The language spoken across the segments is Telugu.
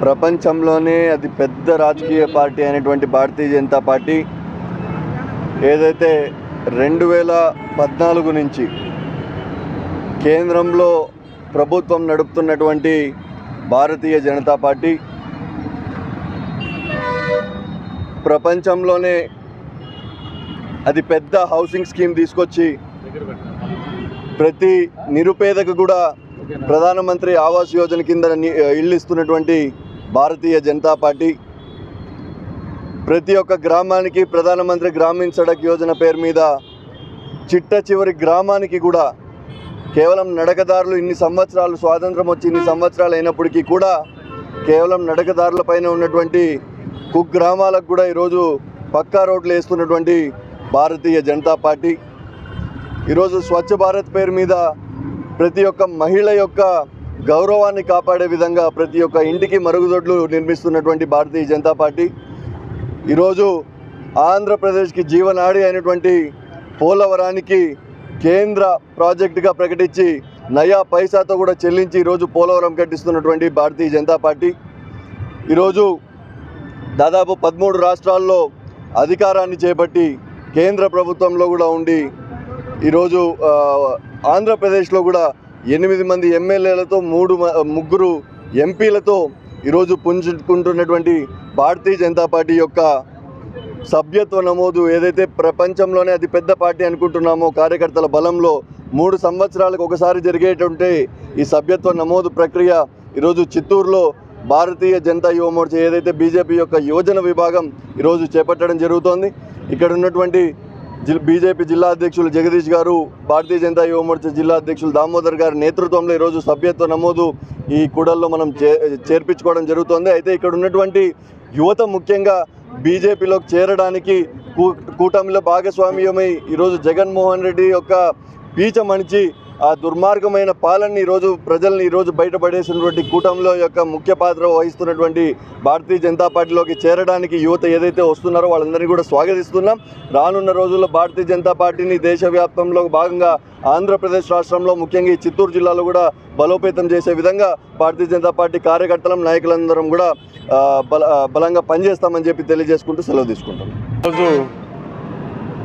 ప్రపంచంలోనే అది పెద్ద రాజకీయ పార్టీ అయినటువంటి భారతీయ జనతా పార్టీ ఏదైతే రెండు వేల పద్నాలుగు నుంచి కేంద్రంలో ప్రభుత్వం నడుపుతున్నటువంటి భారతీయ జనతా పార్టీ ప్రపంచంలోనే అది పెద్ద హౌసింగ్ స్కీమ్ తీసుకొచ్చి ప్రతి నిరుపేదకు కూడా ప్రధానమంత్రి ఆవాస్ యోజన కింద ని- ఇల్లు ఇస్తున్నటువంటి భారతీయ జనతా పార్టీ ప్రతి ఒక్క గ్రామానికి ప్రధానమంత్రి గ్రామీణ సడక్ యోజన పేరు మీద చిట్ట చివరి గ్రామానికి కూడా కేవలం నడకదారులు ఇన్ని సంవత్సరాలు స్వాతంత్రం వచ్చి ఇన్ని సంవత్సరాలు అయినప్పటికీ కూడా కేవలం నడకదారుల పైన ఉన్నటువంటి కుగ్రామాలకు కూడా ఈరోజు పక్కా రోడ్లు వేస్తున్నటువంటి భారతీయ జనతా పార్టీ. ఈరోజు స్వచ్ఛ భారత్ పేరు మీద ప్రతి ఒక్క మహిళ యొక్క గౌరవాన్ని కాపాడే విధంగా ప్రతి ఒక్క ఇంటికి మరుగుదొడ్లు నిర్మిస్తున్నటువంటి భారతీయ జనతా పార్టీ ఈరోజు ఆంధ్రప్రదేశ్కి జీవనాడి అయినటువంటి పోలవరానికి కేంద్ర ప్రాజెక్టుగా ప్రకటించి నయా పైసాతో కూడా చెల్లించి ఈరోజు పోలవరం కట్టిస్తున్నటువంటి భారతీయ జనతా పార్టీ. ఈరోజు దాదాపు పదమూడు రాష్ట్రాల్లో అధికారాన్ని చేపట్టి కేంద్ర ప్రభుత్వంలో కూడా ఉండి ఈరోజు ఆంధ్రప్రదేశ్లో కూడా ఎనిమిది మంది ఎమ్మెల్యేలతో మూడు ముగ్గురు ఎంపీలతో ఈరోజు పుంజుకుంటున్నటువంటి భారతీయ జనతా పార్టీ యొక్క సభ్యత్వ నమోదు ఏదైతే ప్రపంచంలోనే అతి పెద్ద పార్టీ అనుకుంటున్నామో కార్యకర్తల బలంలో మూడు సంవత్సరాలకు ఒకసారి జరిగేటువంటి ఈ సభ్యత్వ నమోదు ప్రక్రియ ఈరోజు చిత్తూరులో భారతీయ జనతా యువ మోర్చా ఏదైతే బీజేపీ యొక్క యువజన విభాగం ఈరోజు చేపట్టడం జరుగుతోంది. ఇక్కడ ఉన్నటువంటి బీజేపీ జిల్లా అధ్యక్షులు జగదీష్ గారు భారతీయ జనతా యువ మోర్చా జిల్లా అధ్యక్షులు దామోదర్ గారి నేతృత్వంలో ఈరోజు సభ్యత్వ నమోదు ఈ కూడల్లో మనం చే చేర్పించుకోవడం జరుగుతోంది. అయితే ఇక్కడ ఉన్నటువంటి యువత ముఖ్యంగా బీజేపీలోకి చేరడానికి కూ కూటమిలో భాగస్వామ్యమై ఈరోజు జగన్మోహన్ రెడ్డి యొక్క పీచ మణిచి ఆ దుర్మార్గమైన పాలనని ఈరోజు ప్రజల్ని ఈరోజు బయటపడేసినటువంటి కూటమిలో యొక్క ముఖ్య పాత్ర వహిస్తున్నటువంటి భారతీయ జనతా పార్టీలోకి చేరడానికి యువత ఏదైతే వస్తున్నారో వాళ్ళందరినీ కూడా స్వాగతిస్తున్నాం. రానున్న రోజుల్లో భారతీయ జనతా పార్టీని దేశవ్యాప్తంలో భాగంగా ఆంధ్రప్రదేశ్ రాష్ట్రంలో ముఖ్యంగా ఈ చిత్తూరు జిల్లాలో కూడా బలోపేతం చేసే విధంగా భారతీయ జనతా పార్టీ కార్యకర్తలం నాయకులందరం కూడా బల బలంగా పనిచేస్తామని చెప్పి తెలియజేసుకుంటూ సెలవు తీసుకుంటాం ఈరోజు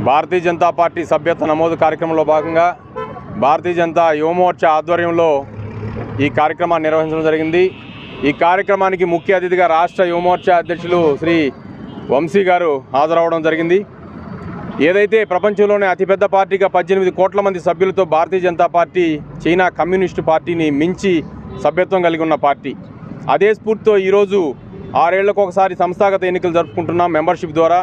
భారతీయ జనతా పార్టీ సభ్యత్వ నమోదు కార్యక్రమంలో భాగంగా భారతీయ జనతా యువమోర్చా ఆధ్వర్యంలో ఈ కార్యక్రమాన్ని నిర్వహించడం జరిగింది. ఈ కార్యక్రమానికి ముఖ్య అతిథిగా రాష్ట్ర యువమోర్చా అధ్యక్షులు శ్రీ వంశీ గారు హాజరవడం జరిగింది. ఏదైతే ప్రపంచంలోనే అతిపెద్ద పార్టీగా పద్దెనిమిది కోట్ల మంది సభ్యులతో Bharatiya Janata party China communist పార్టీని మించి సభ్యత్వం కలిగి ఉన్న పార్టీ. అదే స్ఫూర్తితో ఈరోజు ఆరేళ్ళకు ఒకసారి సంస్థాగత ఎన్నికలు జరుపుకుంటున్నాం మెంబర్షిప్ ద్వారా.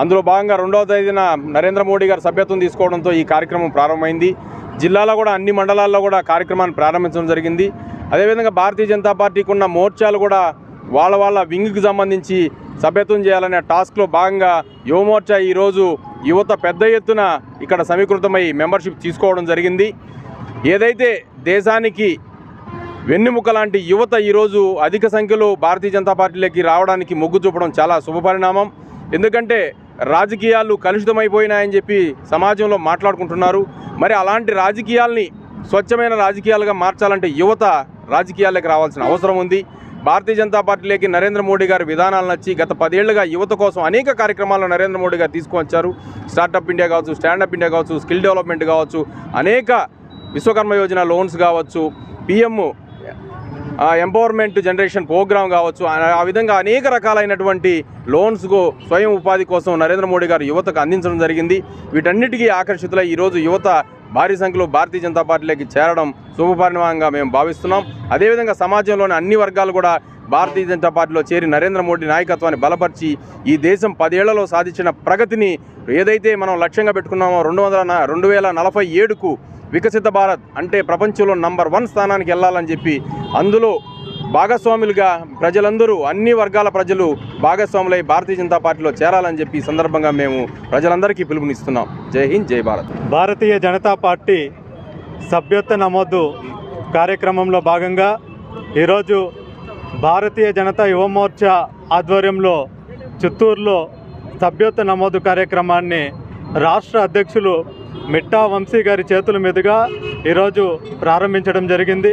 అందులో భాగంగా రెండవ తేదీన నరేంద్ర మోడీ గారు సభ్యత్వం తీసుకోవడంతో ఈ కార్యక్రమం ప్రారంభమైంది. జిల్లాలో కూడా అన్ని మండలాల్లో కూడా కార్యక్రమాన్ని ప్రారంభించడం జరిగింది. అదేవిధంగా భారతీయ జనతా పార్టీకి ఉన్న మోర్చాలు కూడా వాళ్ళ వాళ్ళ వింగ్కి సంబంధించి సభ్యత్వం చేయాలనే టాస్క్లో భాగంగా యువమోర్చా ఈరోజు యువత పెద్ద ఎత్తున ఇక్కడ సమీకృతమై మెంబర్షిప్ తీసుకోవడం జరిగింది. ఏదైతే దేశానికి వెన్నెముక లాంటి యువత ఈరోజు అధిక సంఖ్యలో భారతీయ జనతా పార్టీలోకి రావడానికి మొగ్గు చూపడం చాలా శుభపరిణామం. ఎందుకంటే రాజకీయాలు కలుషితమైపోయినాయని చెప్పి సమాజంలో మాట్లాడుకుంటున్నారు. మరి అలాంటి రాజకీయాల్ని స్వచ్ఛమైన రాజకీయాలుగా మార్చాలంటే యువత రాజకీయాలకు రావాల్సిన అవసరం ఉంది. భారతీయ జనతా పార్టీలోకి నరేంద్ర మోడీ గారి విధానాలు నచ్చి గత పదేళ్ళుగా యువత కోసం అనేక కార్యక్రమాలను నరేంద్ర మోడీ గారు తీసుకువచ్చారు. స్టార్టప్ ఇండియా కావచ్చు స్టాండప్ ఇండియా కావచ్చు స్కిల్ డెవలప్మెంట్ కావచ్చు అనేక విశ్వకర్మ యోజన లోన్స్ కావచ్చు పిఎం ఎంపవర్మెంట్ జనరేషన్ ప్రోగ్రామ్ కావచ్చు ఆ- విధంగా అనేక రకాలైనటువంటి లోన్స్ స్వయం ఉపాధి కోసం నరేంద్ర మోడీ గారు యువతకు అందించడం జరిగింది. వీటన్నిటికీ ఆకర్షితులై ఈరోజు యువత భారీ సంఖ్యలో భారతీయ జనతా పార్టీలోకి చేరడం శుభపరిణామంగా మేము భావిస్తున్నాం. అదేవిధంగా సమాజంలోని అన్ని వర్గాలు కూడా భారతీయ జనతా పార్టీలో చేరి నరేంద్ర మోడీ నాయకత్వాన్ని బలపరిచి ఈ దేశం పదేళ్ళలో సాధించిన ప్రగతిని ఏదైతే మనం లక్ష్యంగా పెట్టుకున్నామో రెండు వందల రెండు వేల నలభై ఏడుకు వికసిత భారత్ అంటే ప్రపంచంలో నంబర్ వన్ స్థానానికి వెళ్ళాలని చెప్పి అందులో భాగస్వాములుగా ప్రజలందరూ అన్ని వర్గాల ప్రజలు భాగస్వాములై భారతీయ జనతా పార్టీలో చేరాలని చెప్పి సందర్భంగా మేము ప్రజలందరికీ పిలుపునిస్తున్నాం. జై హింద్ జై భారత్. భారతీయ జనతా పార్టీ సభ్యత్వ నమోదు కార్యక్రమంలో భాగంగా ఈరోజు భారతీయ జనతా యువ మోర్చా ఆధ్వర్యంలో చిత్తూరులో సభ్యత్వ నమోదు కార్యక్రమాన్ని రాష్ట్ర అధ్యక్షులు మిట్టా వంశీ గారి చేతుల మీదుగా ఈరోజు ప్రారంభించడం జరిగింది.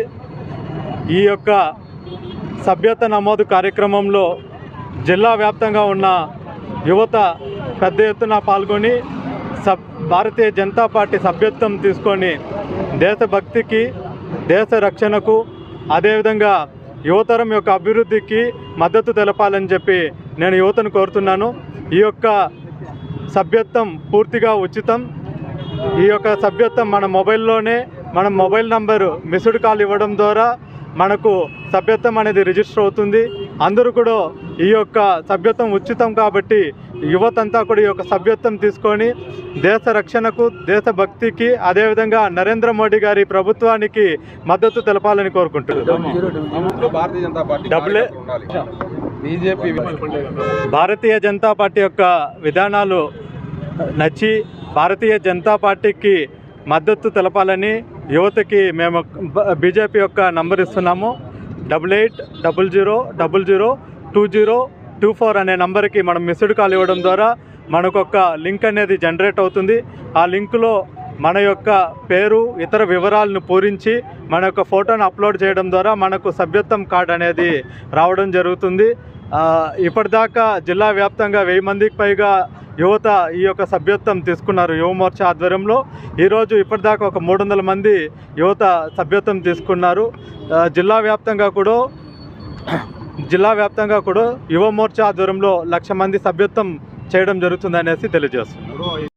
ఈ యొక్క సభ్యత నమోదు కార్యక్రమంలో జిల్లా వ్యాప్తంగా ఉన్న యువత పెద్ద ఎత్తున పాల్గొని సబ్ భారతీయ జనతా పార్టీ సభ్యత్వం తీసుకొని దేశభక్తికి దేశ రక్షణకు అదేవిధంగా యువతరం యొక్క అభివృద్ధికి మద్దతు తెలపాలని చెప్పి నేను యువతను కోరుతున్నాను. ఈ యొక్క సభ్యత్వం పూర్తిగా ఉచితం. ఈ యొక్క సభ్యత్వం మన మొబైల్లోనే మన మొబైల్ నంబరు మిస్డ్ కాల్ ఇవ్వడం ద్వారా మనకు సభ్యత్వం అనేది రిజిస్టర్ అవుతుంది అందరూ కూడా ఈ యొక్క సభ్యత్వం ఉచితం కాబట్టి యువతంతా కూడా ఈ యొక్క సభ్యత్వం తీసుకొని దేశ రక్షణకు దేశభక్తికి అదేవిధంగా నరేంద్ర మోడీ గారి ప్రభుత్వానికి మద్దతు తెలపాలని కోరుకుంటున్నాను భారతీయ జనతా పార్టీ డబ్బులే. బీజేపీ భారతీయ జనతా పార్టీ యొక్క విధానాలు నచ్చి భారతీయ జనతా పార్టీకి మద్దతు తెలపాలని యువతకి మేము బీజేపీ యొక్క నంబర్ ఇస్తున్నాము. Double eight double zero double zero two zero two four అనే నంబర్కి మనం మిస్డ్ కాల్ ఇవ్వడం ద్వారా మనకు ఒక లింక్ అనేది జనరేట్ అవుతుంది. ఆ లింకులో మన యొక్క పేరు ఇతర వివరాలను పూరించి మన యొక్క ఫోటోను అప్లోడ్ చేయడం ద్వారా మనకు సభ్యత్వం కార్డు అనేది రావడం జరుగుతుంది. ఇప్పటిదాకా జిల్లా వ్యాప్తంగా వెయ్యి మందికి పైగా యువత ఈ యొక్క సభ్యత్వం తీసుకున్నారు. యువమోర్చ ఆధ్వర్యంలో ఈరోజు ఇప్పటిదాకా ఒక మూడు వందల మంది యువత సభ్యత్వం తీసుకున్నారు. జిల్లా వ్యాప్తంగా కూడా జిల్లా వ్యాప్తంగా కూడా యువమోర్చ ఆధ్వర్యంలో లక్ష మంది సభ్యత్వం చేయడం జరుగుతుంది అనేసి తెలియజేస్తున్నారు.